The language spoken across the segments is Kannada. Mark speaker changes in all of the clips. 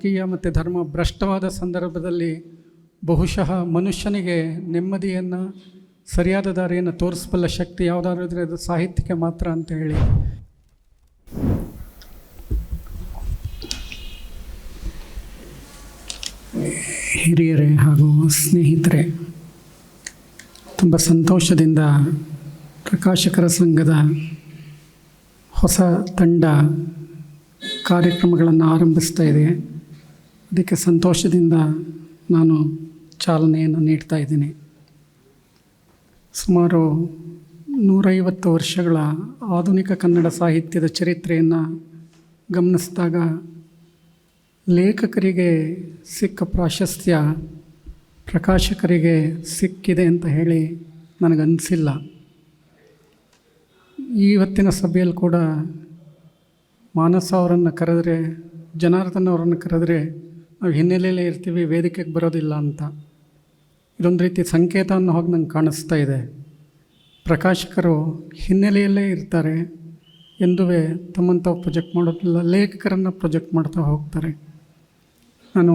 Speaker 1: ರಾಜಕೀಯ ಮತ್ತು ಧರ್ಮ ಭ್ರಷ್ಟವಾದ ಸಂದರ್ಭದಲ್ಲಿ ಬಹುಶಃ ಮನುಷ್ಯನಿಗೆ ನೆಮ್ಮದಿಯನ್ನು, ಸರಿಯಾದ ದಾರಿಯನ್ನು ತೋರಿಸಬಲ್ಲ ಶಕ್ತಿ ಯಾವುದಾದ್ರೂ ಇದ್ದರೆ ಅದು ಸಾಹಿತ್ಯಕ್ಕೆ ಮಾತ್ರ ಅಂತ ಹೇಳಿ. ಹಿರಿಯರೇ ಹಾಗೂ ಸ್ನೇಹಿತರೆ, ತುಂಬ ಸಂತೋಷದಿಂದ ಪ್ರಕಾಶಕರ ಸಂಘದ ಹೊಸ ತಂಡ ಕಾರ್ಯಕ್ರಮಗಳನ್ನು ಆರಂಭಿಸ್ತಾ ಇದೆ. ಅದಕ್ಕೆ ಸಂತೋಷದಿಂದ ನಾನು ಚಾಲನೆಯನ್ನು ನೀಡ್ತಾ ಇದ್ದೀನಿ. ಸುಮಾರು ನೂರೈವತ್ತು ವರ್ಷಗಳ ಆಧುನಿಕ ಕನ್ನಡ ಸಾಹಿತ್ಯದ ಚರಿತ್ರೆಯನ್ನು ಗಮನಿಸಿದಾಗ ಲೇಖಕರಿಗೆ ಸಿಕ್ಕ ಪ್ರಾಶಸ್ತ್ಯ ಪ್ರಕಾಶಕರಿಗೆ ಸಿಕ್ಕಿದೆ ಅಂತ ಹೇಳಿ ನನಗನ್ನಿಸಿಲ್ಲ ಇವತ್ತಿನ ಸಭೆಯಲ್ಲಿ ಕೂಡ ಮಾನಸ ಅವರನ್ನು ಕರೆದರೆ, ಜನಾರ್ದನ್ ಅವರನ್ನು ಕರೆದ್ರೆ ನಾವು ಹಿನ್ನೆಲೆಯಲ್ಲೇ ಇರ್ತೀವಿ, ವೇದಿಕೆಗೆ ಬರೋದಿಲ್ಲ ಅಂತ. ಇದೊಂದು ರೀತಿ ಸಂಕೇತವನ್ನು ಹೋಗಿ ನಂಗೆ ಕಾಣಿಸ್ತಾ ಇದೆ. ಪ್ರಕಾಶಕರು ಹಿನ್ನೆಲೆಯಲ್ಲೇ ಇರ್ತಾರೆ ಎಂದೂ ತಾವು ಪ್ರೊಜೆಕ್ಟ್ ಮಾಡೋದಿಲ್ಲ, ಲೇಖಕರನ್ನು ಪ್ರೊಜೆಕ್ಟ್ ಮಾಡ್ತಾ ಹೋಗ್ತಾರೆ. ನಾನು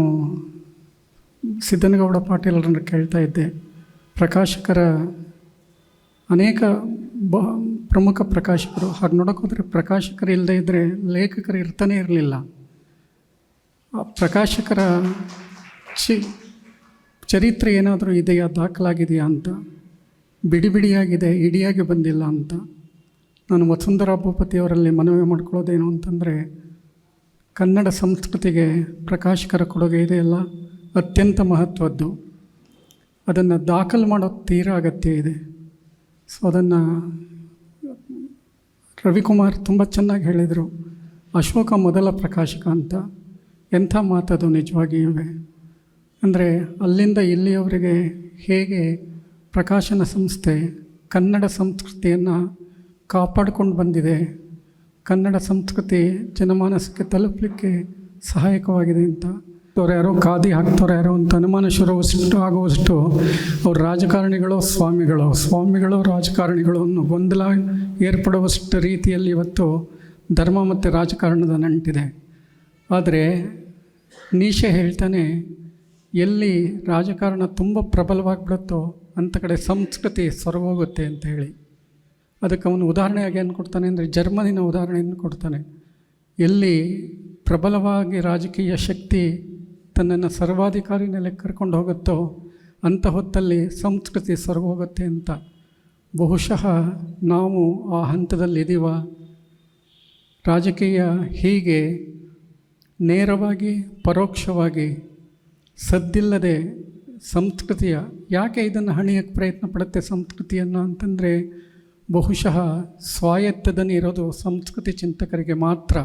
Speaker 1: ಸಿದ್ದನಗೌಡ ಪಾಟೀಲರನ್ನು ಕೇಳ್ತಾ ಇದ್ದೆ. ಪ್ರಕಾಶಕರ ಅನೇಕ ಬ, ಪ್ರಮುಖ ಪ್ರಕಾಶಕರು, ಹಾಗೆ ನೋಡೋಕ್ಕೋದ್ರೆ ಪ್ರಕಾಶಕರು ಇಲ್ಲದೇ ಇದ್ದರೆ ಲೇಖಕರು ಇರ್ತಾನೆ ಇರಲಿಲ್ಲ. ಪ್ರಕಾಶಕರ ಚಿ, ಚರಿತ್ರೆ ಏನಾದರೂ ಇದೆಯಾ? ದಾಖಲಾಗಿದೆಯಾ ಅಂತ. ಬಿಡಿ ಬಿಡಿಯಾಗಿದೆ ಇಡಿಯಾಗಿ ಬಂದಿಲ್ಲ ಅಂತ. ನಾನು ವಸುಂಧರಾ ಭೂಪತಿಯವರಲ್ಲಿ ಮನವಿ ಮಾಡ್ಕೊಳ್ಳೋದೇನು ಅಂತಂದರೆ, ಕನ್ನಡ ಸಂಸ್ಕೃತಿಗೆ ಪ್ರಕಾಶಕರ ಕೊಡುಗೆ ಇದೆಯಲ್ಲ ಅತ್ಯಂತ ಮಹತ್ವದ್ದು. ಅದನ್ನು ದಾಖಲು ಮಾಡೋ ತೀರಾ ಅಗತ್ಯ ಇದೆ. ಸೊ, ಅದನ್ನು ರವಿಕುಮಾರ್ ತುಂಬ ಚೆನ್ನಾಗಿ ಹೇಳಿದರು. ಅಶೋಕ ಮೊದಲ ಪ್ರಕಾಶಕ ಅಂತ. ಎಂಥ ಮಾತದು ನಿಜವಾಗಿಯೂ? ಅಂದರೆ ಅಲ್ಲಿಂದ ಇಲ್ಲಿಯವರೆಗೆ ಹೇಗೆ ಪ್ರಕಾಶನ ಸಂಸ್ಥೆ, ಕನ್ನಡ ಸಂಸ್ಕೃತಿಯನ್ನು ಕಾಪಾಡಿಕೊಂಡು ಬಂದಿದೆ? ಕನ್ನಡ ಸಂಸ್ಕೃತಿ ಜನಮಾನಸಕ್ಕೆ ತಲುಪಲಿಕ್ಕೆ ಸಹಾಯಕವಾಗಿದೆ ಅಂತ. ಅವ್ರು ಯಾರೋ ಖಾದಿ ಹಾಕ್ತವ್ರು ಯಾರೋ ಅಂತ ಅನುಮಾನ ಶುರುವಷ್ಟು ಆಗುವಷ್ಟು ಅವ್ರ ರಾಜಕಾರಣಿಗಳು ಸ್ವಾಮಿಗಳು ಸ್ವಾಮಿಗಳು ರಾಜಕಾರಣಿಗಳು ಅನ್ನೋ ಗೊಂದಲ ಏರ್ಪಡುವಷ್ಟು ರೀತಿಯಲ್ಲಿ ಇವತ್ತು ಧರ್ಮ ಮತ್ತು ರಾಜಕಾರಣದ ನಂಟಿದೆ. ಆದರೆ ನೀಶೆ ಹೇಳ್ತಾನೆ, ಎಲ್ಲಿ ರಾಜಕಾರಣ ತುಂಬ ಪ್ರಬಲವಾಗಿಬಿಡುತ್ತೋ ಅಂಥ ಕಡೆ ಸಂಸ್ಕೃತಿ ಸೊರಗೋಗುತ್ತೆ ಅಂತ ಹೇಳಿ. ಅದಕ್ಕೆ ಅವನು ಉದಾಹರಣೆಯಾಗಿ ಏನು ಕೊಡ್ತಾನೆ ಅಂದರೆ ಜರ್ಮನಿನ ಉದಾಹರಣೆಯನ್ನು ಕೊಡ್ತಾನೆ. ಎಲ್ಲಿ ಪ್ರಬಲವಾಗಿ ರಾಜಕೀಯ ಶಕ್ತಿ ತನ್ನನ್ನು ಸರ್ವಾಧಿಕಾರಿ ನೆಲೆಗೆ ಕರ್ಕೊಂಡು ಹೋಗುತ್ತೋ ಅಂಥ ಹೊತ್ತಲ್ಲಿ ಸಂಸ್ಕೃತಿ ಸೊರಗೋಗುತ್ತೆ ಅಂತ. ಬಹುಶಃ ನಾವು ಆ ಹಂತದಲ್ಲಿ ಇದೀವ. ರಾಜಕೀಯ ಹೀಗೆ ನೇರವಾಗಿ, ಪರೋಕ್ಷವಾಗಿ ಸದ್ದಿಲ್ಲದೆ ಸಂಸ್ಕೃತಿಯ, ಯಾಕೆ ಇದನ್ನು ಹಣಿಯಕ್ಕೆ ಪ್ರಯತ್ನ ಪಡುತ್ತೆ ಸಂಸ್ಕೃತಿಯನ್ನು ಅಂತಂದರೆ ಬಹುಶಃ ಸ್ವಾಯತ್ತದನೇ ಇರೋದು ಸಂಸ್ಕೃತಿ ಚಿಂತಕರಿಗೆ ಮಾತ್ರ.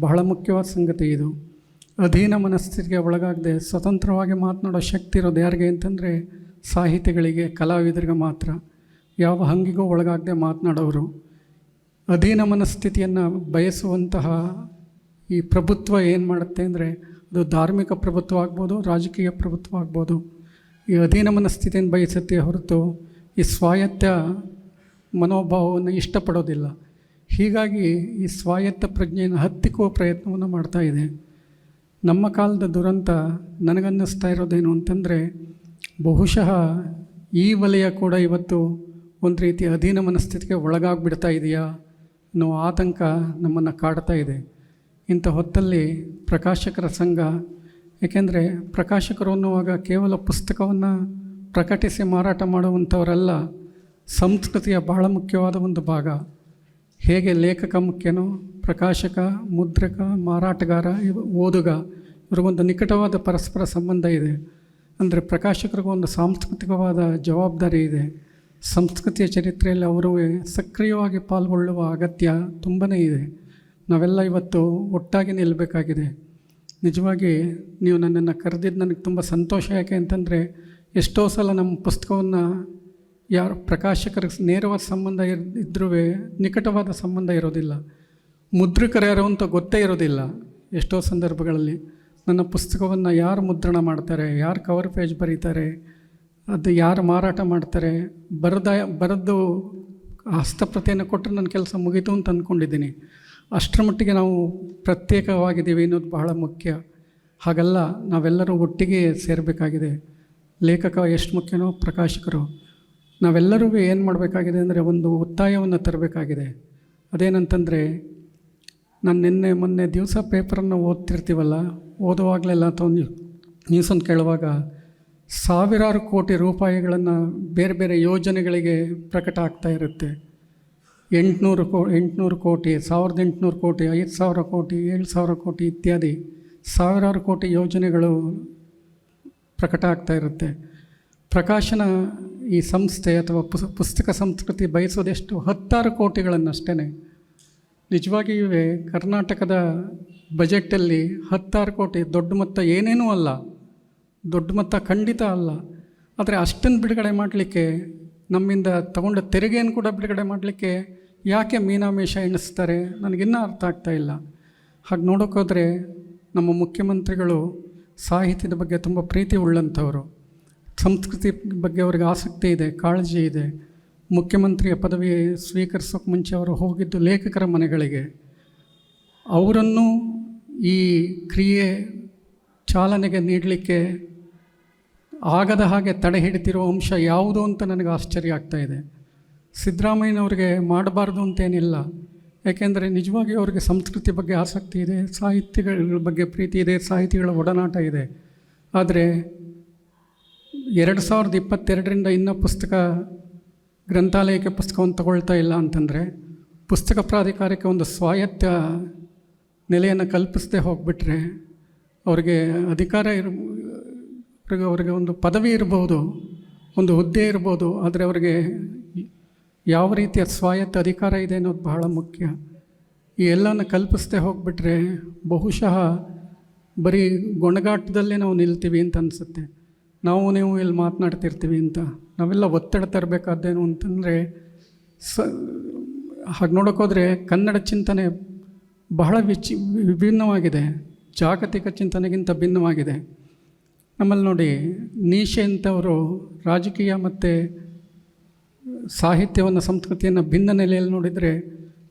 Speaker 1: ಬಹಳ ಮುಖ್ಯವಾದ ಸಂಗತಿ ಇದು. ಅಧೀನ ಮನಸ್ಥಿತಿಗೆ ಒಳಗಾಗದೆ ಸ್ವತಂತ್ರವಾಗಿ ಮಾತನಾಡೋ ಶಕ್ತಿ ಇರೋದು ಯಾರಿಗೆ ಅಂತಂದರೆ ಸಾಹಿತಿಗಳಿಗೆ, ಕಲಾವಿದರಿಗೆ ಮಾತ್ರ. ಯಾವ ಹಂಗಿಗೂ ಒಳಗಾಗದೆ ಮಾತನಾಡೋರು. ಅಧೀನ ಮನಸ್ಥಿತಿಯನ್ನು ಬಯಸುವಂತಹ ಈ ಪ್ರಭುತ್ವ ಏನು ಮಾಡುತ್ತೆ ಅಂದರೆ ಅದು ಧಾರ್ಮಿಕ ಪ್ರಭುತ್ವ ಆಗ್ಬೋದು, ರಾಜಕೀಯ ಪ್ರಭುತ್ವ ಆಗ್ಬೋದು. ಈ ಅಧೀನ ಮನಸ್ಥಿತಿಯನ್ನು ಬಯಸುತ್ತೆ ಹೊರತು ಈ ಸ್ವಾಯತ್ತ ಮನೋಭಾವವನ್ನು ಇಷ್ಟಪಡೋದಿಲ್ಲ. ಹೀಗಾಗಿ ಈ ಸ್ವಾಯತ್ತ ಪ್ರಜ್ಞೆಯನ್ನು ಹತ್ತಿಕ್ಕುವ ಪ್ರಯತ್ನವನ್ನು ಮಾಡ್ತಾ ಇದೆ. ನಮ್ಮ ಕಾಲದ ದುರಂತ ನನಗನ್ನಿಸ್ತಾ ಇರೋದೇನು ಅಂತಂದರೆ, ಬಹುಶಃ ಈ ವಲಯ ಕೂಡ ಇವತ್ತು ಒಂದು ರೀತಿ ಅಧೀನ ಮನಸ್ಥಿತಿಗೆ ಒಳಗಾಗ್ಬಿಡ್ತಾ ಇದೆಯಾ ಅನ್ನೋ ಆತಂಕ ನಮ್ಮನ್ನು ಕಾಡ್ತಾ ಇದೆ. ಇಂಥ ಹೊತ್ತಲ್ಲಿ ಪ್ರಕಾಶಕರ ಸಂಘ, ಏಕೆಂದರೆ ಪ್ರಕಾಶಕರು ಅನ್ನುವಾಗ ಕೇವಲ ಪುಸ್ತಕವನ್ನು ಪ್ರಕಟಿಸಿ ಮಾರಾಟ ಮಾಡುವಂಥವರೆಲ್ಲ, ಸಂಸ್ಕೃತಿಯ ಬಹಳ ಮುಖ್ಯವಾದ ಒಂದು ಭಾಗ. ಹೇಗೆ ಲೇಖಕ ಮುಖ್ಯನೋ, ಪ್ರಕಾಶಕ, ಮುದ್ರಕ, ಮಾರಾಟಗಾರ, ಇವ ಓದುಗ, ಇವ್ರಿಗೊಂದು ನಿಕಟವಾದ ಪರಸ್ಪರ ಸಂಬಂಧ ಇದೆ. ಅಂದರೆ ಪ್ರಕಾಶಕರಿಗೂ ಒಂದು ಸಾಂಸ್ಕೃತಿಕವಾದ ಜವಾಬ್ದಾರಿ ಇದೆ. ಸಂಸ್ಕೃತಿಯ ಚರಿತ್ರೆಯಲ್ಲಿ ಅವರು ಸಕ್ರಿಯವಾಗಿ ಪಾಲ್ಗೊಳ್ಳುವ ಅಗತ್ಯ ತುಂಬಾ ಇದೆ. ನಾವೆಲ್ಲ ಇವತ್ತು ಒಟ್ಟಾಗಿ ನಿಲ್ಲಬೇಕಾಗಿದೆ ನಿಜವಾಗಿ ನೀವು ನನ್ನನ್ನು ಕರೆದಿದ್ದು ನನಗೆ ತುಂಬ ಸಂತೋಷ. ಯಾಕೆ ಅಂತಂದರೆ ಎಷ್ಟೋ ಸಲ ನಮ್ಮ ಪುಸ್ತಕವನ್ನು ಯಾರು ಪ್ರಕಾಶಕರ ನೇರವಾದ ಸಂಬಂಧ ಇರ್ ಇದ್ರೂ ನಿಕಟವಾದ ಸಂಬಂಧ ಇರೋದಿಲ್ಲ. ಮುದ್ರಕರು ಯಾರು ಅಂತ ಗೊತ್ತೇ ಇರೋದಿಲ್ಲ ಎಷ್ಟೋ ಸಂದರ್ಭಗಳಲ್ಲಿ. ನನ್ನ ಪುಸ್ತಕವನ್ನು ಯಾರು ಮುದ್ರಣ ಮಾಡ್ತಾರೆ, ಯಾರು ಕವರ್ ಪೇಜ್ ಬರೀತಾರೆ, ಅದು ಯಾರು ಮಾರಾಟ ಮಾಡ್ತಾರೆ, ಬರೆದ ಬರೆದು ಹಸ್ತಪ್ರತಿಯನ್ನು ಕೊಟ್ಟರೆ ನನ್ನ ಕೆಲಸ ಮುಗೀತು ಅಂತ ಅಂದ್ಕೊಂಡಿದ್ದೀನಿ. ಅಷ್ಟರ ಮಟ್ಟಿಗೆ ನಾವು ಪ್ರತ್ಯೇಕವಾಗಿದ್ದೀವಿ ಅನ್ನೋದು ಬಹಳ ಮುಖ್ಯ. ಹಾಗಲ್ಲ, ನಾವೆಲ್ಲರೂ ಒಟ್ಟಿಗೆ ಸೇರಬೇಕಾಗಿದೆ. ಲೇಖಕ ಎಷ್ಟು ಮುಖ್ಯನೋ ಪ್ರಕಾಶಕರು. ನಾವೆಲ್ಲರೂ ಏನು ಮಾಡಬೇಕಾಗಿದೆ ಅಂದರೆ ಒಂದು ಒತ್ತಾಯವನ್ನು ತರಬೇಕಾಗಿದೆ. ಅದೇನಂತಂದರೆ, ನಾನು ನಿನ್ನೆ ಮೊನ್ನೆ ದಿವಸ ಪೇಪರನ್ನು ಓದ್ತಿರ್ತೀವಲ್ಲ, ಓದುವಾಗಲೆಲ್ಲ ಅಥವಾ ನ್ಯೂ- ನ್ಯೂಸನ್ನು ಕೇಳುವಾಗ ಸಾವಿರಾರು ಕೋಟಿ ರೂಪಾಯಿಗಳನ್ನು ಬೇರೆ ಬೇರೆ ಯೋಜನೆಗಳಿಗೆ ಪ್ರಕಟ ಆಗ್ತಾ ಇರುತ್ತೆ. ಎಂಟುನೂರು ಕೋ, ಎಂಟುನೂರು ಕೋಟಿ, ಸಾವಿರದ ಎಂಟುನೂರು ಕೋಟಿ, ಐದು ಸಾವಿರ ಕೋಟಿ, ಏಳು ಸಾವಿರ ಕೋಟಿ ಇತ್ಯಾದಿ ಸಾವಿರಾರು ಕೋಟಿ ಯೋಜನೆಗಳು ಪ್ರಕಟ ಆಗ್ತಾ ಇರುತ್ತೆ. ಪ್ರಕಾಶನ ಈ ಸಂಸ್ಥೆ ಅಥವಾ ಪುಸ್, ಪುಸ್ತಕ ಸಂಸ್ಕೃತಿ ಬಯಸೋದೆಷ್ಟು ಹತ್ತಾರು ಕೋಟಿಗಳನ್ನಷ್ಟೇ ನಿಜವಾಗಿಯೂ ಕರ್ನಾಟಕದ ಬಜೆಟಲ್ಲಿ ಹತ್ತಾರು ಕೋಟಿ ದೊಡ್ಡ ಮೊತ್ತ ಏನೇನೂ ಅಲ್ಲ. ದೊಡ್ಡ ಮೊತ್ತ ಖಂಡಿತ ಅಲ್ಲ. ಆದರೆ ಅಷ್ಟನ್ನು ಬಿಡುಗಡೆ ಮಾಡಲಿಕ್ಕೆ ನಮ್ಮಿಂದ ತಗೊಂಡ ತೆರಿಗೆಯನ್ನು ಕೂಡ ಬಿಡುಗಡೆ ಮಾಡಲಿಕ್ಕೆ ಯಾಕೆ ಮೀನಾಮೇಷ ಎಣಿಸ್ತಾರೆ? ನನಗಿನ್ನೂ ಅರ್ಥ ಆಗ್ತಾ ಇಲ್ಲ. ಹಾಗೆ ನೋಡೋಕ್ಕೋದ್ರೆ ನಮ್ಮ ಮುಖ್ಯಮಂತ್ರಿಗಳು ಸಾಹಿತ್ಯದ ಬಗ್ಗೆ ತುಂಬ ಪ್ರೀತಿ ಉಳ್ಳಂಥವರು. ಸಂಸ್ಕೃತಿ ಬಗ್ಗೆ ಅವ್ರಿಗೆ ಆಸಕ್ತಿ ಇದೆ, ಕಾಳಜಿ ಇದೆ. ಮುಖ್ಯಮಂತ್ರಿಯ ಪದವಿ ಸ್ವೀಕರಿಸೋಕೆ ಮುಂಚೆ ಅವರು ಹೋಗಿದ್ದು ಲೇಖಕರ ಮನೆಗಳಿಗೆ. ಅವರನ್ನು ಈ ಕ್ರಿಯೆ ಚಾಲನೆಗೆ ನೀಡಲಿಕ್ಕೆ ಆಗದ ಹಾಗೆ ತಡೆ ಹಿಡಿತಿರೋ ಅಂಶ ಯಾವುದು ಅಂತ ನನಗೆ ಆಶ್ಚರ್ಯ ಆಗ್ತಾ ಇದೆ. ಸಿದ್ದರಾಮಯ್ಯನವ್ರಿಗೆ ಮಾಡಬಾರ್ದು ಅಂತೇನಿಲ್ಲ. ಯಾಕೆಂದರೆ ನಿಜವಾಗಿ ಅವ್ರಿಗೆ ಸಂಸ್ಕೃತಿ ಬಗ್ಗೆ ಆಸಕ್ತಿ ಇದೆ, ಸಾಹಿತ್ಯಗಳ ಬಗ್ಗೆ ಪ್ರೀತಿ ಇದೆ, ಸಾಹಿತಿಗಳ ಒಡನಾಟ ಇದೆ. ಆದರೆ ಎರಡು ಸಾವಿರದ ಇಪ್ಪತ್ತೆರಡರಿಂದ ಇನ್ನೂ ಪುಸ್ತಕ ಗ್ರಂಥಾಲಯಕ್ಕೆ ಪುಸ್ತಕವನ್ನು ತಗೊಳ್ತಾ ಇಲ್ಲ ಅಂತಂದರೆ ಪುಸ್ತಕ ಪ್ರಾಧಿಕಾರಕ್ಕೆ ಒಂದು ಸ್ವಾಯತ್ತ ನೆಲೆಯನ್ನು ಕಲ್ಪಿಸದೆ ಹೋಗಿಬಿಟ್ರೆ ಅವ್ರಿಗೆ ಅಧಿಕಾರ ಇರ ಅವ್ರಿಗೆ ಅವರಿಗೆ ಒಂದು ಪದವಿ ಇರ್ಬೋದು, ಒಂದು ಹುದ್ದೆ ಇರ್ಬೋದು, ಆದರೆ ಅವರಿಗೆ ಯಾವ ರೀತಿಯ ಸ್ವಾಯತ್ತ ಅಧಿಕಾರ ಇದೆ ಅನ್ನೋದು ಬಹಳ ಮುಖ್ಯ. ಈ ಎಲ್ಲನ ಕಲ್ಪಿಸದೆ ಹೋಗಿಬಿಟ್ರೆ ಬಹುಶಃ ಬರೀ ಗೊಣಗಾಟದಲ್ಲೇ ನಾವು ನಿಲ್ತೀವಿ ಅಂತ ಅನಿಸುತ್ತೆ. ನಾವು ನೀವು ಇಲ್ಲಿ ಮಾತನಾಡ್ತಿರ್ತೀವಿ ಅಂತ. ನಾವೆಲ್ಲ ಒತ್ತಡ ತರಬೇಕಾದ್ದೇನು ಅಂತಂದರೆ ಸ, ಹಾಗೆ ನೋಡೋಕ್ಕೋದ್ರೆ ಕನ್ನಡ ಚಿಂತನೆ ಬಹಳ ವಿಚಿ, ವಿಭಿನ್ನವಾಗಿದೆ. ಜಾಗತಿಕ ಚಿಂತನೆಗಿಂತ ಭಿನ್ನವಾಗಿದೆ. ನಮ್ಮಲ್ಲಿ ನೋಡಿ ನೀಶೆ ಅಂತವರು ರಾಜಕೀಯ ಮತ್ತು ಸಾಹಿತ್ಯವನ್ನು, ಸಂಸ್ಕೃತಿಯನ್ನು ಭಿನ್ನ ನೆಲೆಯಲ್ಲಿ ನೋಡಿದರೆ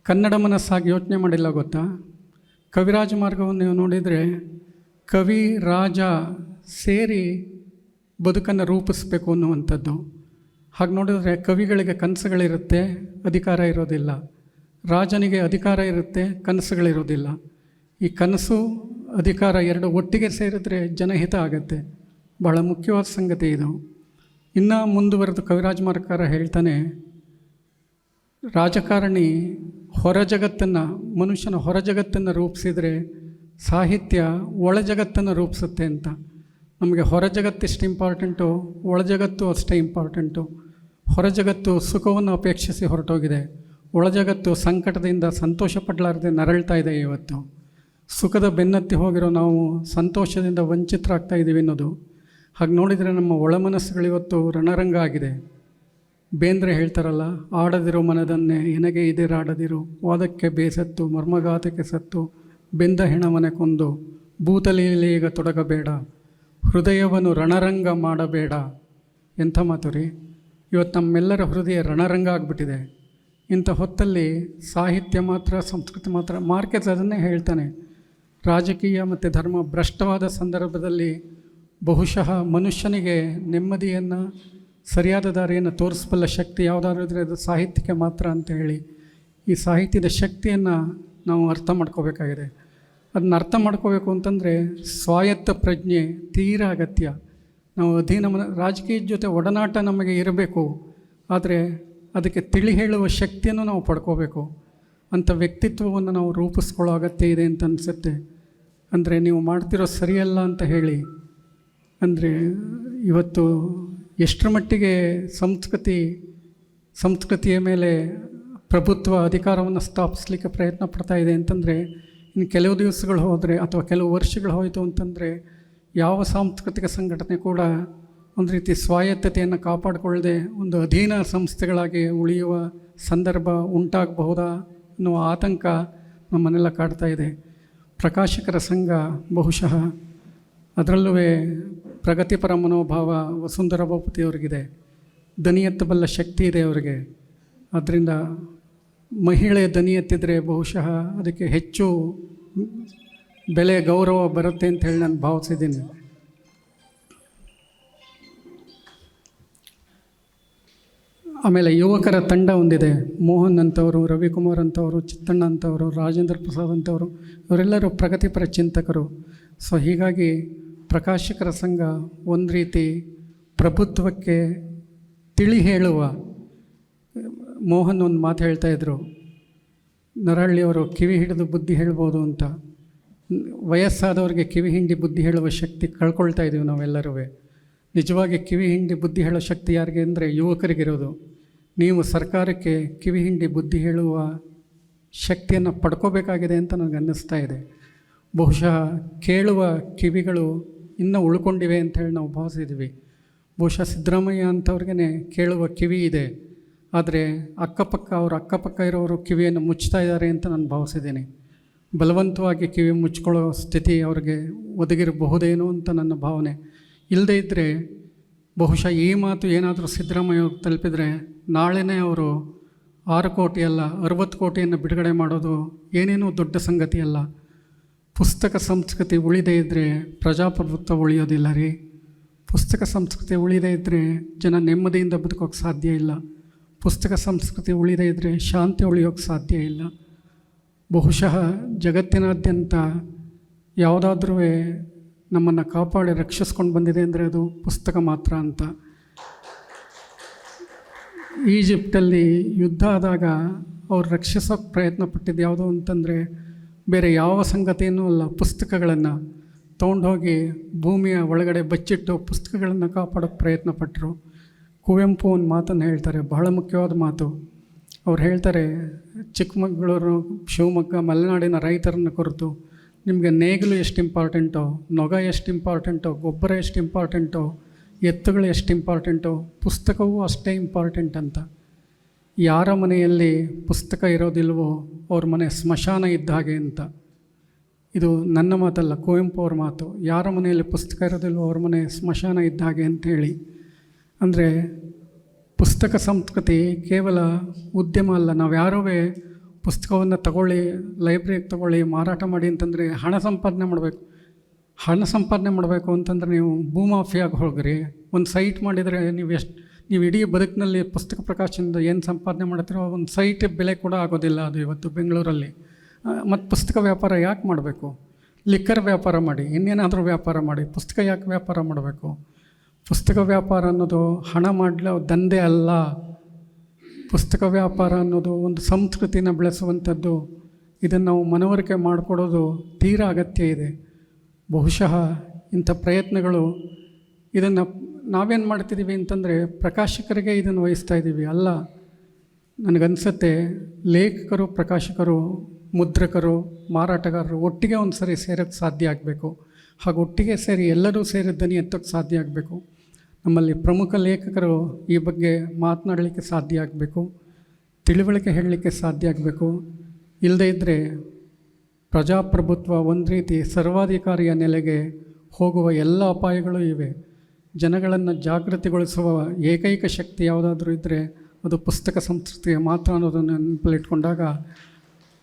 Speaker 1: ಕನ್ನಡ ಮನಸ್ಸಾಗಿ ಯೋಚನೆ ಮಾಡಿಲ್ಲ ಗೊತ್ತಾ? ಕವಿರಾಜ ಮಾರ್ಗವನ್ನು ನೀವು ನೋಡಿದರೆ ಕವಿ, ರಾಜ ಸೇರಿ ಬದುಕನ್ನು ರೂಪಿಸಬೇಕು ಅನ್ನುವಂಥದ್ದು. ಹಾಗೆ ನೋಡಿದರೆ ಕವಿಗಳಿಗೆ ಕನಸುಗಳಿರುತ್ತೆ, ಅಧಿಕಾರ ಇರೋದಿಲ್ಲ. ರಾಜನಿಗೆ ಅಧಿಕಾರ ಇರುತ್ತೆ, ಕನಸುಗಳಿರೋದಿಲ್ಲ. ಈ ಕನಸು, ಅಧಿಕಾರ ಎರಡು ಒಟ್ಟಿಗೆ ಸೇರಿದ್ರೆ ಜನಹಿತ ಆಗುತ್ತೆ. ಬಹಳ ಮುಖ್ಯವಾದ ಸಂಗತಿ ಇದು. ಇನ್ನು ಮುಂದುವರೆದು ಕವಿರಾಜ್ ಮಾರ್ಕಾರ ಹೇಳ್ತಾನೆ, ರಾಜಕಾರಣಿ ಹೊರ ಜಗತ್ತನ್ನು, ಮನುಷ್ಯನ ಹೊರ ಜಗತ್ತನ್ನು ರೂಪಿಸಿದರೆ ಸಾಹಿತ್ಯ ಒಳ ಜಗತ್ತನ್ನು ರೂಪಿಸುತ್ತೆ ಅಂತ. ನಮಗೆ ಹೊರ ಜಗತ್ತು ಎಷ್ಟು ಇಂಪಾರ್ಟೆಂಟು, ಒಳ ಜಗತ್ತು ಅಷ್ಟೇ ಇಂಪಾರ್ಟೆಂಟು. ಹೊರ ಜಗತ್ತು ಸುಖವನ್ನು ಅಪೇಕ್ಷಿಸಿ ಹೊರಟೋಗಿದೆ. ಒಳ ಜಗತ್ತು ಸಂಕಟದಿಂದ ಸಂತೋಷ ಪಡಲಾರದೆ ನರಳ್ತಾ ಇದೆ ಇವತ್ತು. ಸುಖದ ಬೆನ್ನತ್ತಿ ಹೋಗಿರೋ ನಾವು ಸಂತೋಷದಿಂದ ವಂಚಿತರಾಗ್ತಾ ಇದ್ದೀವಿ ಅನ್ನೋದು ಹಾಗೆ ನೋಡಿದರೆ ನಮ್ಮ ಒಳ ಮನಸ್ಸುಗಳು ಇವತ್ತು ರಣರಂಗ ಆಗಿದೆ. ಬೇಂದ್ರೆ ಹೇಳ್ತಾರಲ್ಲ, ಆಡದಿರೋ ಮನದನ್ನೇ ಎನಗೆ ಇದಿರಾಡದಿರು ವಾದಕ್ಕೆ ಬೇಸತ್ತು ಮರ್ಮಗಾತಕ್ಕೆ ಸತ್ತು, ಬೆಂದ ಹೆಣವನೆ ಕೊಂದು ಭೂತಲೀಲಿ ಈಗ ತೊಡಗಬೇಡ ಹೃದಯವನ್ನು ರಣರಂಗ ಮಾಡಬೇಡ. ಎಂಥ ಮಾತು ರೀ ಇವತ್ತು ನಮ್ಮೆಲ್ಲರ ಹೃದಯ ರಣರಂಗ ಆಗಿಬಿಟ್ಟಿದೆ. ಇಂಥ ಹೊತ್ತಲ್ಲಿ ಸಾಹಿತ್ಯ ಮಾತ್ರ, ಸಂಸ್ಕೃತಿ ಮಾತ್ರ ಮಾರ್ಕೆಟ್ಸ್ ಅದನ್ನೇ ಹೇಳ್ತಾನೆ. ರಾಜಕೀಯ ಮತ್ತು ಧರ್ಮ ಭ್ರಷ್ಟವಾದ ಸಂದರ್ಭದಲ್ಲಿ ಬಹುಶಃ ಮನುಷ್ಯನಿಗೆ ನೆಮ್ಮದಿಯನ್ನು, ಸರಿಯಾದ ದಾರಿಯನ್ನು ತೋರಿಸಬಲ್ಲ ಶಕ್ತಿ ಯಾವುದಾದ್ರೂ ಇದ್ದರೆ ಅದು ಸಾಹಿತ್ಯಕ್ಕೆ ಮಾತ್ರ ಅಂತ ಹೇಳಿ ಈ ಸಾಹಿತ್ಯದ ಶಕ್ತಿಯನ್ನು ನಾವು ಅರ್ಥ ಮಾಡ್ಕೋಬೇಕಾಗಿದೆ. ಅದನ್ನ ಅರ್ಥ ಮಾಡ್ಕೋಬೇಕು ಅಂತಂದರೆ ಸ್ವಾಯತ್ತ ಪ್ರಜ್ಞೆ ತೀರ ಅಗತ್ಯ. ನಾವು ಅಧೀನ ರಾಜಕೀಯದ ಜೊತೆ ಒಡನಾಟ ನಮಗೆ ಇರಬೇಕು, ಆದರೆ ಅದಕ್ಕೆ ತಿಳಿ ಹೇಳುವ ಶಕ್ತಿಯನ್ನು ನಾವು ಪಡ್ಕೋಬೇಕು. ಅಂಥ ವ್ಯಕ್ತಿತ್ವವನ್ನು ನಾವು ರೂಪಿಸ್ಕೊಳ್ಳೋ ಅಗತ್ಯ ಇದೆ ಅಂತ ಅನಿಸುತ್ತೆ. ಅಂದರೆ ನೀವು ಮಾಡ್ತಿರೋ ಸರಿಯಲ್ಲ ಅಂತ ಹೇಳಿ ಅಂದರೆ ಇವತ್ತು ಎಷ್ಟರ ಮಟ್ಟಿಗೆ ಸಂಸ್ಕೃತಿ, ಸಂಸ್ಕೃತಿಯ ಮೇಲೆ ಪ್ರಭುತ್ವ ಅಧಿಕಾರವನ್ನು ಸ್ಥಾಪಿಸಲಿಕ್ಕೆ ಪ್ರಯತ್ನ ಪಡ್ತಾ ಇದೆ ಅಂತಂದರೆ, ಇನ್ನು ಕೆಲವು ದಿವಸಗಳು ಹೋದರೆ ಅಥವಾ ಕೆಲವು ವರ್ಷಗಳು ಹೋಯಿತು ಅಂತಂದರೆ, ಯಾವ ಸಾಂಸ್ಕೃತಿಕ ಸಂಘಟನೆ ಕೂಡ ಒಂದು ರೀತಿ ಸ್ವಾಯತ್ತತೆಯನ್ನು ಕಾಪಾಡಿಕೊಳ್ಳದೆ ಒಂದು ಅಧೀನ ಸಂಸ್ಥೆಗಳಾಗಿ ಉಳಿಯುವ ಸಂದರ್ಭ ಉಂಟಾಗಬಹುದಾ ಅನ್ನುವ ಆತಂಕ ನಮ್ಮನ್ನೆಲ್ಲ ಕಾಡ್ತಾ ಇದೆ. ಪ್ರಕಾಶಕರ ಸಂಘ ಬಹುಶಃ ಅದರಲ್ಲೂ ಪ್ರಗತಿಪರ ಮನೋಭಾವ ವಸುಂಧರ ಭೂಪತಿಯವರಿಗಿದೆ ದನಿ ಎತ್ತಬಲ್ಲ ಶಕ್ತಿ ಇದೆ ಅವರಿಗೆ. ಆದ್ದರಿಂದ ಮಹಿಳೆ ದನಿ ಎತ್ತಿದರೆ ಬಹುಶಃ ಅದಕ್ಕೆ ಹೆಚ್ಚು ಬೆಲೆ, ಗೌರವ ಬರುತ್ತೆ ಅಂತ ಹೇಳಿ ನಾನು ಭಾವಿಸಿದ್ದೀನಿ. ಆಮೇಲೆ ಯುವಕರ ತಂಡ ಒಂದಿದೆ. ಮೋಹನ್ ಅಂತವರು, ರವಿಕುಮಾರ್ ಅಂತವರು, ಚಿತ್ತಣ್ಣ ಅಂತವರು, ರಾಜೇಂದ್ರ ಪ್ರಸಾದ್ ಅಂತವರು, ಇವರೆಲ್ಲರೂ ಪ್ರಗತಿಪರ ಚಿಂತಕರು. ಸೊ ಹೀಗಾಗಿ ಪ್ರಕಾಶಕರ ಸಂಘ ಒಂದು ರೀತಿ ಪ್ರಭುತ್ವಕ್ಕೆ ತಿಳಿ ಹೇಳುವ, ಮೋಹನ್ ಒಂದು ಮಾತು ಹೇಳ್ತಾ ಇದ್ರು. ನರಹಳ್ಳಿಯವರು ಕಿವಿ ಹಿಡಿದು ಬುದ್ಧಿ ಹೇಳ್ಬೋದು ಅಂತ. ವಯಸ್ಸಾದವರಿಗೆ ಕಿವಿ ಹಿಂಡಿ ಬುದ್ಧಿ ಹೇಳುವ ಶಕ್ತಿ ಕಳ್ಕೊಳ್ತಾ ಇದ್ದೀವಿ ನಾವೆಲ್ಲರೂ ನಿಜವಾಗಿ ಕಿವಿ ಹಿಂಡಿ ಬುದ್ಧಿ ಹೇಳೋ ಶಕ್ತಿ ಯಾರಿಗೆ ಅಂದರೆ ಯುವಕರಿಗಿರೋದು. ನೀವು ಸರ್ಕಾರಕ್ಕೆ ಕಿವಿ ಹಿಂಡಿ ಬುದ್ಧಿ ಹೇಳುವ ಶಕ್ತಿಯನ್ನು ಪಡ್ಕೋಬೇಕಾಗಿದೆ ಅಂತ ನನಗೆ ಅನ್ನಿಸ್ತಾ ಇದೆ. ಬಹುಶಃ ಕೇಳುವ ಕಿವಿಗಳು ಇನ್ನೂ ಉಳ್ಕೊಂಡಿವೆ ಅಂತ ಹೇಳಿ ನಾವು ಭಾವಿಸಿದ್ವಿ. ಬಹುಶಃ ಸಿದ್ದರಾಮಯ್ಯ ಅಂಥವ್ರಿಗೇ ಕೇಳುವ ಕಿವಿ ಇದೆ. ಆದರೆ ಅಕ್ಕಪಕ್ಕ, ಅವ್ರ ಅಕ್ಕಪಕ್ಕ ಇರೋರು ಕಿವಿಯನ್ನು ಮುಚ್ತಾ ಇದ್ದಾರೆ ಅಂತ ನಾನು ಭಾವಿಸಿದ್ದೀನಿ. ಬಲವಂತವಾಗಿ ಕಿವಿ ಮುಚ್ಕೊಳ್ಳೋ ಸ್ಥಿತಿ ಅವ್ರಿಗೆ ಒದಗಿರಬಹುದೇನೋ ಅಂತ ನನ್ನ ಭಾವನೆ. ಇಲ್ಲದೇ ಇದ್ದರೆ ಬಹುಶಃ ಈ ಮಾತು ಏನಾದರೂ ಸಿದ್ದರಾಮಯ್ಯ ತಲುಪಿದರೆ ನಾಳೆನೇ ಅವರು ಆರು ಕೋಟಿ ಅಲ್ಲ, ಅರವತ್ತು ಕೋಟಿಯನ್ನು ಬಿಡುಗಡೆ ಮಾಡೋದು ಏನೇನೂ ದೊಡ್ಡ ಸಂಗತಿ ಅಲ್ಲ ಪುಸ್ತಕ ಸಂಸ್ಕೃತಿ ಉಳಿದೇ ಇದ್ದರೆ ಪ್ರಜಾಪ್ರಭುತ್ವ ಉಳಿಯೋದಿಲ್ಲ ರೀ. ಪುಸ್ತಕ ಸಂಸ್ಕೃತಿ ಉಳಿದೇ ಇದ್ದರೆ ಜನ ನೆಮ್ಮದಿಯಿಂದ ಬದುಕೋಕ್ಕೆ ಸಾಧ್ಯ ಇಲ್ಲ. ಪುಸ್ತಕ ಸಂಸ್ಕೃತಿ ಉಳಿದೇ ಇದ್ದರೆ ಶಾಂತಿ ಉಳಿಯೋಕ್ಕೆ ಸಾಧ್ಯ ಇಲ್ಲ. ಬಹುಶಃ ಜಗತ್ತಿನಾದ್ಯಂತ ಯಾವುದಾದ್ರೂ ನಮ್ಮನ್ನು ಕಾಪಾಡಿ ರಕ್ಷಿಸ್ಕೊಂಡು ಬಂದಿದೆ ಅಂದರೆ ಅದು ಪುಸ್ತಕ ಮಾತ್ರ ಅಂತ. ಈಜಿಪ್ಟಲ್ಲಿ ಯುದ್ಧ ಆದಾಗ ಅವ್ರು ರಕ್ಷಿಸೋಕ್ಕೆ ಪ್ರಯತ್ನ ಪಟ್ಟಿದ್ದು ಯಾವುದು ಅಂತಂದರೆ ಬೇರೆ ಯಾವ ಸಂಗತಿಯೂ ಅಲ್ಲ, ಪುಸ್ತಕಗಳನ್ನು ತೊಗೊಂಡೋಗಿ ಭೂಮಿಯ ಒಳಗಡೆ ಬಚ್ಚಿಟ್ಟು ಪುಸ್ತಕಗಳನ್ನು ಕಾಪಾಡೋಕ್ಕೆ ಪ್ರಯತ್ನ ಪಟ್ಟರು ಕುವೆಂಪು ಒಂದು ಮಾತನ್ನು ಹೇಳ್ತಾರೆ, ಬಹಳ ಮುಖ್ಯವಾದ ಮಾತು. ಅವ್ರು ಹೇಳ್ತಾರೆ, ಚಿಕ್ಕಮಗಳೂರು, ಶಿವಮೊಗ್ಗ, ಮಲೆನಾಡಿನ ರೈತರನ್ನು ಕುರಿತು ನಿಮಗೆ ನೇಗಿಲು ಎಷ್ಟು ಇಂಪಾರ್ಟೆಂಟೋ, ನೊಗ ಎಷ್ಟು ಇಂಪಾರ್ಟೆಂಟೋ, ಗೊಬ್ಬರ ಎಷ್ಟು ಇಂಪಾರ್ಟೆಂಟೋ, ಎತ್ತುಗಳು ಎಷ್ಟು ಇಂಪಾರ್ಟೆಂಟೋ, ಪುಸ್ತಕವೂ ಅಷ್ಟೇ ಇಂಪಾರ್ಟೆಂಟ್ ಅಂತ. ಯಾರ ಮನೆಯಲ್ಲಿ ಪುಸ್ತಕ ಇರೋದಿಲ್ವೋ ಅವ್ರ ಮನೆ ಸ್ಮಶಾನ ಇದ್ದ ಹಾಗೆ ಅಂತ. ಇದು ನನ್ನ ಮಾತಲ್ಲ, ಕುವೆಂಪು ಅವ್ರ ಮಾತು. ಯಾರ ಮನೆಯಲ್ಲಿ ಪುಸ್ತಕ ಇರೋದಿಲ್ವೋ ಅವ್ರ ಮನೆ ಸ್ಮಶಾನ ಇದ್ದ ಹಾಗೆ ಅಂತ ಹೇಳಿ. ಅಂದರೆ ಪುಸ್ತಕ ಸಂಸ್ಕೃತಿ ಕೇವಲ ಉದ್ಯಮ ಅಲ್ಲ, ನಾವು ಯಾರೂ ಪುಸ್ತಕವನ್ನು ತಗೊಳ್ಳಿ, ಲೈಬ್ರರಿಗೆ ತಗೊಳ್ಳಿ, ಮಾರಾಟ ಮಾಡಿ ಅಂತಂದರೆ ಹಣ ಸಂಪಾದನೆ ಮಾಡಬೇಕು. ಹಣ ಸಂಪಾದನೆ ಮಾಡಬೇಕು ಅಂತಂದರೆ ನೀವು ಭೂಮಾಫಿಯಾಗಿ ಹೋಗ್ರಿ. ಒಂದು ಸೈಟ್ ಮಾಡಿದರೆ ನೀವು ಎಷ್ಟು ನೀವು ಇಡೀ ಬದುಕಿನಲ್ಲಿ ಪುಸ್ತಕ ಪ್ರಕಾಶನದ ಏನು ಸಂಪಾದನೆ ಮಾಡ್ತೀರೋ ಒಂದು ಸೈಟ್ ಬೆಲೆ ಕೂಡ ಆಗೋದಿಲ್ಲ ಅದು ಇವತ್ತು ಬೆಂಗಳೂರಲ್ಲಿ. ಮತ್ತು ಪುಸ್ತಕ ವ್ಯಾಪಾರ ಯಾಕೆ ಮಾಡಬೇಕು? ಲಿಕ್ಕರ್ ವ್ಯಾಪಾರ ಮಾಡಿ, ಇನ್ನೇನಾದರೂ ವ್ಯಾಪಾರ ಮಾಡಿ, ಪುಸ್ತಕ ಯಾಕೆ ವ್ಯಾಪಾರ ಮಾಡಬೇಕು? ಪುಸ್ತಕ ವ್ಯಾಪಾರ ಅನ್ನೋದು ಹಣ ಮಾಡಲೋ ದಂಧೆ ಅಲ್ಲ. ಪುಸ್ತಕ ವ್ಯಾಪಾರ ಅನ್ನೋದು ಒಂದು ಸಂಸ್ಕೃತಿನ ಬೆಳೆಸುವಂಥದ್ದು. ಇದನ್ನು ನಾವು ಮನವರಿಕೆ ಮಾಡಿಕೊಡೋದು ತೀರಾ ಅಗತ್ಯ ಇದೆ. ಬಹುಶಃ ಇಂಥ ಪ್ರಯತ್ನಗಳು ಇದನ್ನು ನಾವೇನು ಮಾಡ್ತಿದ್ದೀವಿ ಅಂತಂದರೆ ಪ್ರಕಾಶಕರಿಗೆ ಇದನ್ನು ವಹಿಸ್ತಾ ಇದ್ದೀವಿ ಅಲ್ಲ, ನನಗನ್ಸುತ್ತೆ, ಲೇಖಕರು, ಪ್ರಕಾಶಕರು, ಮುದ್ರಕರು, ಮಾರಾಟಗಾರರು ಒಟ್ಟಿಗೆ ಒಂದು ಸರಿ ಸೇರೋಕ್ಕೆ ಸಾಧ್ಯ ಆಗಬೇಕು. ಹಾಗೂ ಒಟ್ಟಿಗೆ ಸೇರಿ ಎಲ್ಲರೂ ಸೇರಿ ಎತ್ತಕ್ಕೆ ಎತ್ತೋಕ್ಕೆ ಸಾಧ್ಯ ಆಗಬೇಕು. ನಮ್ಮಲ್ಲಿ ಪ್ರಮುಖ ಲೇಖಕರು ಈ ಬಗ್ಗೆ ಮಾತನಾಡಲಿಕ್ಕೆ ಸಾಧ್ಯ ಆಗಬೇಕು. ತಿಳಿವಳಿಕೆ ಹೇಳಲಿಕ್ಕೆ ಸಾಧ್ಯ ಆಗಬೇಕು. ಇಲ್ಲದೇ ಇದ್ದರೆ ಪ್ರಜಾಪ್ರಭುತ್ವ ಒಂದು ರೀತಿ ಸರ್ವಾಧಿಕಾರಿಯ ನೆಲೆಗೆ ಹೋಗುವ ಎಲ್ಲ ಅಪಾಯಗಳು ಇವೆ. ಜನಗಳನ್ನು ಜಾಗೃತಿಗೊಳಿಸುವ ಏಕೈಕ ಶಕ್ತಿ ಯಾವುದಾದ್ರೂ ಇದ್ದರೆ ಅದು ಪುಸ್ತಕ ಸಂಸ್ಕೃತಿಯ ಮಾತ್ರ ಅನ್ನೋದನ್ನು ನೆನಪಲ್ಲಿಟ್ಕೊಂಡಾಗ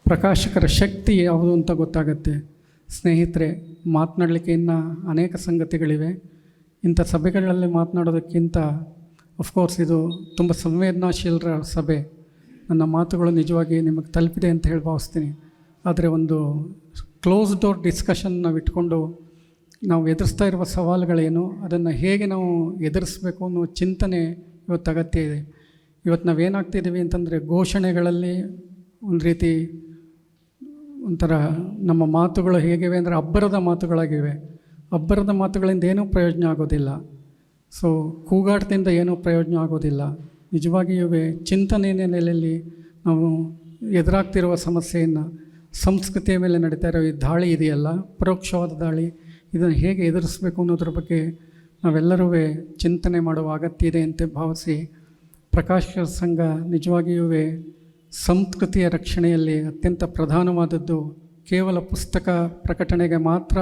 Speaker 1: ಪ್ರಕಾಶಕರ ಶಕ್ತಿ ಯಾವುದು ಅಂತ ಗೊತ್ತಾಗತ್ತೆ. ಸ್ನೇಹಿತರೆ ಮಾತನಾಡಲಿಕ್ಕೆ ಇನ್ನೂ ಅನೇಕ ಸಂಗತಿಗಳಿವೆ. ಇಂಥ ಸಭೆಗಳಲ್ಲಿ ಮಾತನಾಡೋದಕ್ಕಿಂತ ಅಫ್ಕೋರ್ಸ್ ಇದು ತುಂಬ ಸಂವೇದನಾಶೀಲರ ಸಭೆ. ನನ್ನ ಮಾತುಗಳು ನಿಜವಾಗಿ ನಿಮಗೆ ತಲುಪಿದೆ ಅಂತ ಹೇಳಿ ಭಾವಿಸ್ತೀನಿ. ಆದರೆ ಒಂದು ಕ್ಲೋಸ್ ಡೋರ್ ಡಿಸ್ಕಷನ್ ನಾವು ಇಟ್ಕೊಂಡು ನಾವು ಎದುರಿಸ್ತಾ ಇರುವ ಸವಾಲುಗಳೇನು, ಅದನ್ನು ಹೇಗೆ ನಾವು ಎದುರಿಸ್ಬೇಕು ಅನ್ನೋ ಚಿಂತನೆ ಇವತ್ತು ಅಗತ್ಯ ಇದೆ. ಇವತ್ತು ನಾವೇನಾಗ್ತಿದ್ದೀವಿ ಅಂತಂದರೆ ಘೋಷಣೆಗಳಲ್ಲಿ ಒಂದು ರೀತಿ ಒಂಥರ ನಮ್ಮ ಮಾತುಗಳು ಹೇಗಿವೆ ಅಂದರೆ ಅಬ್ಬರದ ಮಾತುಗಳಾಗಿವೆ. ಅಬ್ಬರದ ಮಾತುಗಳಿಂದ ಏನೂ ಪ್ರಯೋಜನ ಆಗೋದಿಲ್ಲ. ಸೊ ಕೂಗಾಟದಿಂದ ಏನೂ ಪ್ರಯೋಜನ ಆಗೋದಿಲ್ಲ. ನಿಜವಾಗಿಯೂ ಚಿಂತನೆಯ ನೆಲೆಯಲ್ಲಿ ನಾವು ಎದುರಾಗ್ತಿರುವ ಸಮಸ್ಯೆಯನ್ನು ಸಂಸ್ಕೃತಿಯ ಮೇಲೆ ನಡೀತಾ ಇರೋ ಈ ದಾಳಿ ಇದೆಯಲ್ಲ, ಪರೋಕ್ಷವಾದ ದಾಳಿ ಇದನ್ನು ಹೇಗೆ ಎದುರಿಸಬೇಕು ಅನ್ನೋದ್ರ ಬಗ್ಗೆ ನಾವೆಲ್ಲರೂ ಚಿಂತನೆ ಮಾಡುವ ಅಗತ್ಯ ಇದೆ ಅಂತ ಭಾವಿಸಿ ಪ್ರಕಾಶ ಸಂಘ ನಿಜವಾಗಿಯೂ ಸಂಸ್ಕೃತಿಯ ರಕ್ಷಣೆಯಲ್ಲಿ ಅತ್ಯಂತ ಪ್ರಧಾನವಾದದ್ದು. ಕೇವಲ ಪುಸ್ತಕ ಪ್ರಕಟಣೆಗೆ ಮಾತ್ರ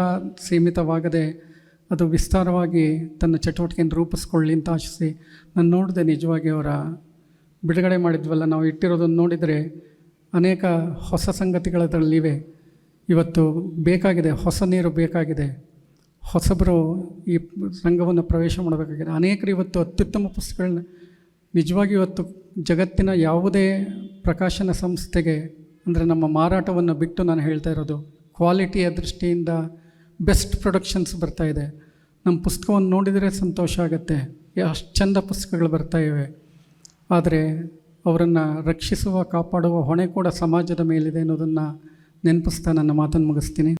Speaker 1: ಸೀಮಿತವಾಗದೆ ಅದು ವಿಸ್ತಾರವಾಗಿ ತನ್ನ ಚಟುವಟಿಕೆಯನ್ನು ರೂಪಿಸ್ಕೊಳ್ಳಿ ಅಂತ ಆಶಿಸಿ ನಾನು ನೋಡಿದೆ ನಿಜವಾಗಿ ಅವರ ಬಿಡುಗಡೆ ಮಾಡಿದ್ವಲ್ಲ. ನಾವು ಇಟ್ಟಿರೋದನ್ನು ನೋಡಿದರೆ ಅನೇಕ ಹೊಸ ಸಂಗತಿಗಳದರಲ್ಲಿವೆ. ಇವತ್ತು ಬೇಕಾಗಿದೆ, ಹೊಸ ನೀರು ಬೇಕಾಗಿದೆ. ಹೊಸಬರು ಈ ರಂಗವನ್ನು ಪ್ರವೇಶ ಮಾಡಬೇಕಾಗಿದೆ. ಅನೇಕರು ಇವತ್ತು ಅತ್ಯುತ್ತಮ ಪುಸ್ತಕಗಳನ್ನ ನಿಜವಾಗಿ ಇವತ್ತು ಜಗತ್ತಿನ ಯಾವುದೇ ಪ್ರಕಾಶನ ಸಂಸ್ಥೆಗೆ ಅಂದರೆ ನಮ್ಮ ಮಾರಾಟವನ್ನು ಬಿಟ್ಟು ನಾನು ಹೇಳ್ತಾ ಇರೋದು ಕ್ವಾಲಿಟಿಯ ದೃಷ್ಟಿಯಿಂದ ಬೆಸ್ಟ್ ಪ್ರೊಡಕ್ಷನ್ಸ್ ಬರ್ತಾ ಇದೆ. ನಮ್ಮ ಪುಸ್ತಕವನ್ನು ನೋಡಿದರೆ ಸಂತೋಷ ಆಗುತ್ತೆ. ಅಷ್ಟು ಚಂದ ಪುಸ್ತಕಗಳು ಬರ್ತಾ ಇವೆ. ಆದರೆ ಅವರನ್ನು ರಕ್ಷಿಸುವ, ಕಾಪಾಡುವ ಹೊಣೆ ಕೂಡ ಸಮಾಜದ ಮೇಲಿದೆ ಅನ್ನೋದನ್ನು ನೆನಪಿಸ್ತಾ ನನ್ನ ಮಾತನ್ನು ಮುಗಿಸ್ತೀನಿ.